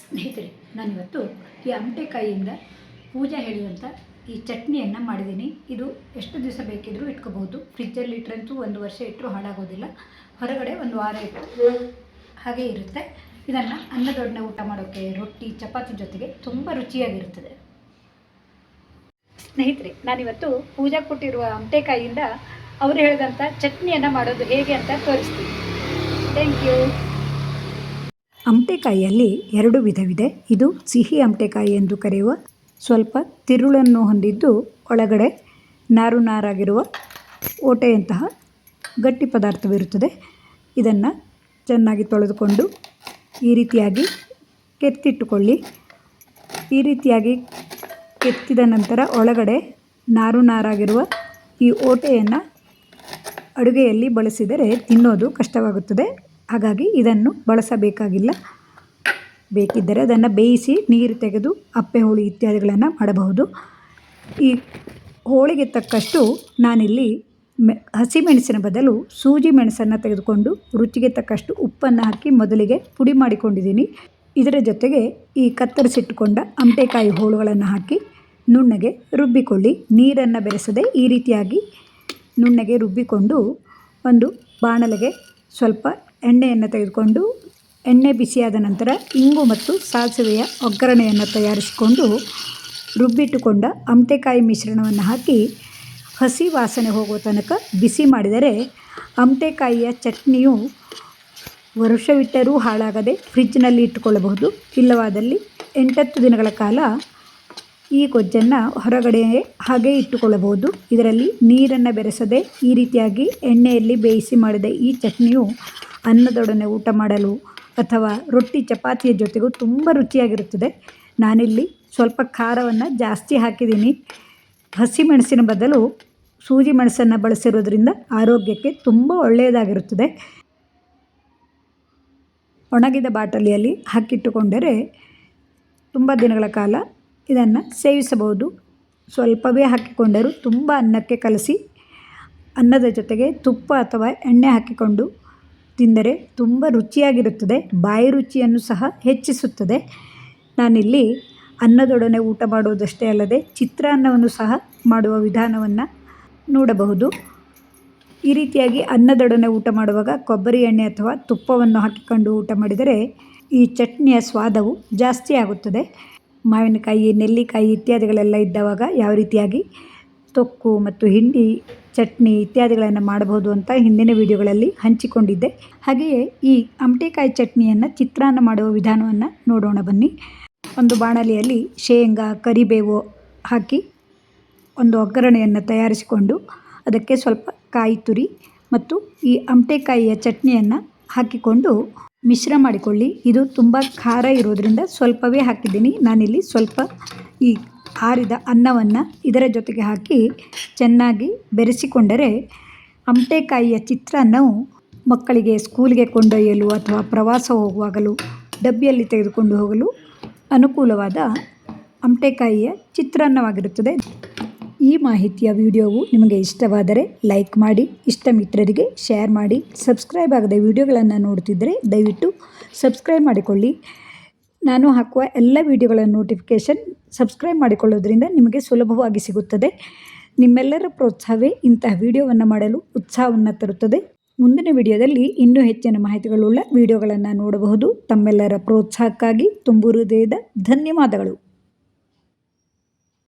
ಸ್ನೇಹಿತರೆ, ನಾನಿವತ್ತು ಈ ಅಮಟೆಕಾಯಿಯಿಂದ ಪೂಜಾ ಹೇಳಿದಂಥ ಈ ಚಟ್ನಿಯನ್ನು ಮಾಡಿದ್ದೀನಿ. ಇದು ಎಷ್ಟು ದಿವಸ ಬೇಕಿದ್ರೂ ಇಟ್ಕೋಬಹುದು. ಫ್ರಿಜ್ಜಲ್ಲಿ ಇಟ್ಟರಂತೂ ಒಂದು ವರ್ಷ ಇಟ್ಟರೂ ಹಾಳಾಗೋದಿಲ್ಲ. ಹೊರಗಡೆ ಒಂದು ವಾರ ಇಟ್ಟು ಹಾಗೆ ಇರುತ್ತೆ. ಇದನ್ನು ಅನ್ನದೊಡನೆ ಊಟ ಮಾಡೋಕ್ಕೆ ರೊಟ್ಟಿ, ಚಪಾತಿ ಜೊತೆಗೆ ತುಂಬ ರುಚಿಯಾಗಿರುತ್ತದೆ. ಸ್ನೇಹಿತರೆ, ನಾನಿವತ್ತು ಪೂಜಾ ಕೊಟ್ಟಿರುವ ಅಮಟೆಕಾಯಿಯಿಂದ ಅವರು ಹೇಳಿದಂಥ ಚಟ್ನಿಯನ್ನು ಮಾಡೋದು ಹೇಗೆ ಅಂತ ತೋರಿಸ್ತೀನಿ. ಥ್ಯಾಂಕ್ ಯು ಅಮಟೆಕಾಯಿಯಲ್ಲಿ ಎರಡು ವಿಧವಿದೆ. ಇದು ಸಿಹಿ ಅಮಟೆಕಾಯಿ ಎಂದು ಕರೆಯುವ ಸ್ವಲ್ಪ ತಿರುಳನ್ನು ಹೊಂದಿದ್ದು ಒಳಗಡೆ ನಾರು ನಾರಾಗಿರುವ ಓಟೆಯಂತಹ ಗಟ್ಟಿ ಪದಾರ್ಥವಿರುತ್ತದೆ. ಇದನ್ನು ಚೆನ್ನಾಗಿ ತೊಳೆದುಕೊಂಡು ಈ ರೀತಿಯಾಗಿ ಕೆತ್ತಿಟ್ಟುಕೊಳ್ಳಿ. ಈ ರೀತಿಯಾಗಿ ಕೆತ್ತಿದ ನಂತರ ಒಳಗಡೆ ನಾರು ನಾರಾಗಿರುವ ಈ ಓಟೆಯನ್ನು ಅಡುಗೆಯಲ್ಲಿ ಬಳಸಿದರೆ ತಿನ್ನೋದು ಕಷ್ಟವಾಗುತ್ತದೆ. ಹಾಗಾಗಿ ಇದನ್ನು ಬಳಸಬೇಕಾಗಿಲ್ಲ. ಬೇಕಿದ್ದರೆ ಅದನ್ನು ಬೇಯಿಸಿ ನೀರು ತೆಗೆದು ಅಪ್ಪೆ ಹೋಳಿ ಇತ್ಯಾದಿಗಳನ್ನು ಮಾಡಬಹುದು. ಈ ಹೋಳಿಗೆ ತಕ್ಕಷ್ಟು ನಾನಿಲ್ಲಿ ಮೆ ಹಸಿಮೆಣಸಿನ ಬದಲು ಸೂಜಿ ಮೆಣಸನ್ನು ತೆಗೆದುಕೊಂಡು ರುಚಿಗೆ ತಕ್ಕಷ್ಟು ಉಪ್ಪನ್ನು ಹಾಕಿ ಮೊದಲಿಗೆ ಪುಡಿ ಮಾಡಿಕೊಂಡಿದ್ದೀನಿ. ಇದರ ಜೊತೆಗೆ ಈ ಕತ್ತರಿಸಿಟ್ಟುಕೊಂಡ ಅಂಟೆಕಾಯಿ ಹೋಳುಗಳನ್ನು ಹಾಕಿ ನುಣ್ಣಗೆ ರುಬ್ಬಿಕೊಳ್ಳಿ. ನೀರನ್ನು ಬೆರೆಸದೆ ಈ ರೀತಿಯಾಗಿ ನುಣ್ಣಗೆ ರುಬ್ಬಿಕೊಂಡು ಒಂದು ಬಾಣಲೆಗೆ ಸ್ವಲ್ಪ ಎಣ್ಣೆಯನ್ನು ತೆಗೆದುಕೊಂಡು ಎಣ್ಣೆ ಬಿಸಿಯಾದ ನಂತರ ಇಂಗು ಮತ್ತು ಸಾಸಿವೆಯ ಒಗ್ಗರಣೆಯನ್ನು ತಯಾರಿಸಿಕೊಂಡು ರುಬ್ಬಿಟ್ಟುಕೊಂಡ ಅಮಟೆಕಾಯಿ ಮಿಶ್ರಣವನ್ನು ಹಾಕಿ ಹಸಿ ವಾಸನೆ ಹೋಗುವ ತನಕ ಬಿಸಿ ಮಾಡಿದರೆ ಅಮಟೆಕಾಯಿಯ ಚಟ್ನಿಯು ವರ್ಷವಿಟ್ಟರೂ ಹಾಳಾಗದೆ ಫ್ರಿಜ್ನಲ್ಲಿ ಇಟ್ಟುಕೊಳ್ಳಬಹುದು. ಇಲ್ಲವಾದಲ್ಲಿ ಎಂಟತ್ತು ದಿನಗಳ ಕಾಲ ಈ ಗೊಜ್ಜನ್ನು ಹೊರಗಡೆ ಹಾಗೆ ಇಟ್ಟುಕೊಳ್ಳಬಹುದು. ಇದರಲ್ಲಿ ನೀರನ್ನು ಬೆರೆಸದೆ ಈ ರೀತಿಯಾಗಿ ಎಣ್ಣೆಯಲ್ಲಿ ಬೇಯಿಸಿ ಮಾಡಿದ ಈ ಚಟ್ನಿಯು ಅನ್ನದೊಡನೆ ಊಟ ಮಾಡಲು ಅಥವಾ ರೊಟ್ಟಿ ಚಪಾತಿಯ ಜೊತೆಗೂ ತುಂಬ ರುಚಿಯಾಗಿರುತ್ತದೆ. ನಾನಿಲ್ಲಿ ಸ್ವಲ್ಪ ಖಾರವನ್ನು ಜಾಸ್ತಿ ಹಾಕಿದ್ದೀನಿ. ಹಸಿಮೆಣಸಿನ ಬದಲು ಸೂಜಿ ಮೆಣಸನ್ನು ಬಳಸಿರೋದ್ರಿಂದ ಆರೋಗ್ಯಕ್ಕೆ ತುಂಬ ಒಳ್ಳೆಯದಾಗಿರುತ್ತದೆ. ಒಣಗಿದ ಬಾಟಲಿಯಲ್ಲಿ ಹಾಕಿಟ್ಟುಕೊಂಡರೆ ತುಂಬ ದಿನಗಳ ಕಾಲ ಇದನ್ನು ಸೇವಿಸಬಹುದು. ಸ್ವಲ್ಪವೇ ಹಾಕಿಕೊಂಡರೂ ತುಂಬ ಅನ್ನಕ್ಕೆ ಕಲಸಿ ಅನ್ನದ ಜೊತೆಗೆ ತುಪ್ಪ ಅಥವಾ ಎಣ್ಣೆ ಹಾಕಿಕೊಂಡು ತಿಂದರೆ ತುಂಬ ರುಚಿಯಾಗಿರುತ್ತದೆ. ಬಾಯಿ ರುಚಿಯನ್ನು ಸಹ ಹೆಚ್ಚಿಸುತ್ತದೆ. ನಾನಿಲ್ಲಿ ಅನ್ನದೊಡನೆ ಊಟ ಮಾಡುವುದಷ್ಟೇ ಅಲ್ಲದೆ ಚಿತ್ರಾನ್ನವನ್ನು ಸಹ ಮಾಡುವ ವಿಧಾನವನ್ನು ನೋಡಬಹುದು. ಈ ರೀತಿಯಾಗಿ ಅನ್ನದೊಡನೆ ಊಟ ಮಾಡುವಾಗ ಕೊಬ್ಬರಿ ಎಣ್ಣೆ ಅಥವಾ ತುಪ್ಪವನ್ನು ಹಾಕಿಕೊಂಡು ಊಟ ಮಾಡಿದರೆ ಈ ಚಟ್ನಿಯ ಸ್ವಾದವು ಜಾಸ್ತಿ ಆಗುತ್ತದೆ. ಮಾವಿನಕಾಯಿ, ನೆಲ್ಲಿಕಾಯಿ ಇತ್ಯಾದಿಗಳೆಲ್ಲ ಇದ್ದವಾಗ ಯಾವ ರೀತಿಯಾಗಿ ತೊಕ್ಕು ಮತ್ತು ಹಿಂಡಿ ಚಟ್ನಿ ಇತ್ಯಾದಿಗಳನ್ನು ಮಾಡಬಹುದು ಅಂತ ಹಿಂದಿನ ವಿಡಿಯೋಗಳಲ್ಲಿ ಹಂಚಿಕೊಂಡಿದ್ದೆ. ಹಾಗೆಯೇ ಈ ಅಮಟೆಕಾಯಿ ಚಟ್ನಿಯನ್ನು ಚಿತ್ರಾನ್ನ ಮಾಡುವ ವಿಧಾನವನ್ನು ನೋಡೋಣ ಬನ್ನಿ. ಒಂದು ಬಾಣಲಿಯಲ್ಲಿ ಶೇಂಗಾ, ಕರಿಬೇವು ಹಾಕಿ ಒಂದು ಒಗ್ಗರಣೆಯನ್ನು ತಯಾರಿಸಿಕೊಂಡು ಅದಕ್ಕೆ ಸ್ವಲ್ಪ ಕಾಯಿ ತುರಿ ಮತ್ತು ಈ ಅಮಟೆಕಾಯಿಯ ಚಟ್ನಿಯನ್ನು ಹಾಕಿಕೊಂಡು ಮಿಶ್ರ ಮಾಡಿಕೊಳ್ಳಿ. ಇದು ತುಂಬ ಖಾರ ಇರೋದರಿಂದ ಸ್ವಲ್ಪವೇ ಹಾಕಿದ್ದೀನಿ. ನಾನಿಲ್ಲಿ ಸ್ವಲ್ಪ ಈ ಆರಿದ ಅನ್ನವನ್ನು ಇದರ ಜೊತೆಗೆ ಹಾಕಿ ಚೆನ್ನಾಗಿ ಬೆರೆಸಿಕೊಂಡರೆ ಅಮಟೆಕಾಯಿಯ ಚಿತ್ರಾನ್ನವು ಮಕ್ಕಳಿಗೆ ಸ್ಕೂಲಿಗೆ ಕೊಂಡೊಯ್ಯಲು ಅಥವಾ ಪ್ರವಾಸ ಹೋಗುವಾಗಲೂ, ಡಬ್ಬಿಯಲ್ಲಿ ತೆಗೆದುಕೊಂಡು ಹೋಗಲು ಅನುಕೂಲವಾದ ಅಮಟೆಕಾಯಿಯ ಚಿತ್ರಾನ್ನವಾಗಿರುತ್ತದೆ. ಈ ಮಾಹಿತಿಯ ವಿಡಿಯೋವು ನಿಮಗೆ ಇಷ್ಟವಾದರೆ ಲೈಕ್ ಮಾಡಿ ಇಷ್ಟ ಮಿತ್ರರಿಗೆ ಶೇರ್ ಮಾಡಿ, ಸಬ್ಸ್ಕ್ರೈಬ್ ಆಗದೆ ವಿಡಿಯೋಗಳನ್ನು ನೋಡ್ತಿದ್ದರೆ ದಯವಿಟ್ಟು ಸಬ್ಸ್ಕ್ರೈಬ್ ಮಾಡಿಕೊಳ್ಳಿ. ನಾನು ಹಾಕುವ ಎಲ್ಲ ವಿಡಿಯೋಗಳ ನೋಟಿಫಿಕೇಷನ್ ಸಬ್ಸ್ಕ್ರೈಬ್ ಮಾಡಿಕೊಳ್ಳೋದ್ರಿಂದ ನಿಮಗೆ ಸುಲಭವಾಗಿ ಸಿಗುತ್ತದೆ. ನಿಮ್ಮೆಲ್ಲರ ಪ್ರೋತ್ಸಾಹವೇ ಇಂತಹ ವಿಡಿಯೋವನ್ನು ಮಾಡಲು ಉತ್ಸಾಹವನ್ನು ತರುತ್ತದೆ. ಮುಂದಿನ ವಿಡಿಯೋದಲ್ಲಿ ಇನ್ನೂ ಹೆಚ್ಚಿನ ಮಾಹಿತಿಗಳುಳ್ಳ ವಿಡಿಯೋಗಳನ್ನು ನೋಡಬಹುದು. ತಮ್ಮೆಲ್ಲರ ಪ್ರೋತ್ಸಾಹಕ್ಕಾಗಿ ತುಂಬು ಹೃದಯದ ಧನ್ಯವಾದಗಳು.